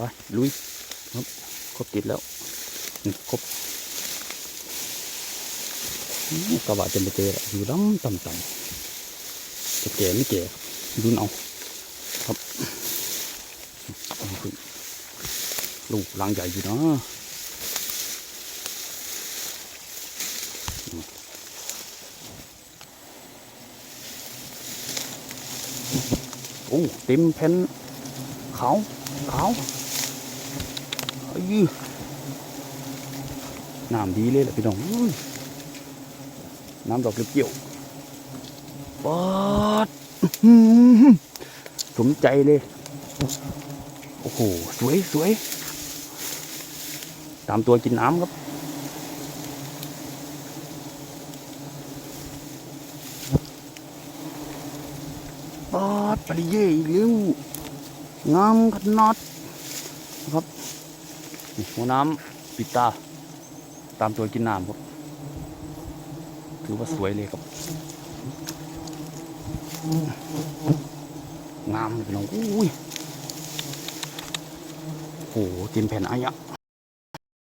ไปลุยครับครบติดแล้วนี่ครบกระบะจะไปเจอละอยู่ดำต่ำต่ำจะแก่ไม่แก่ดูเอาครับลูกลังใหญ่อยู่นะโอ้เต็มแผ่นขาวขาว อ้ยน้ำดีเลยแหละพี่น้องน้ำดอกเปรี้ยวปอดสมใจเลย โอ้โห สวยสวยตามตัวกินน้ำครับปอดปริเย่อีกแล้วงามขนาดครับ หัวน้ำปิดตา ตามตัวกินน้ำครับ ถือว่าสวยเลยครับงามเลยพี่น้องอุ้ยโอ้โหเต็มแผ่นอายะ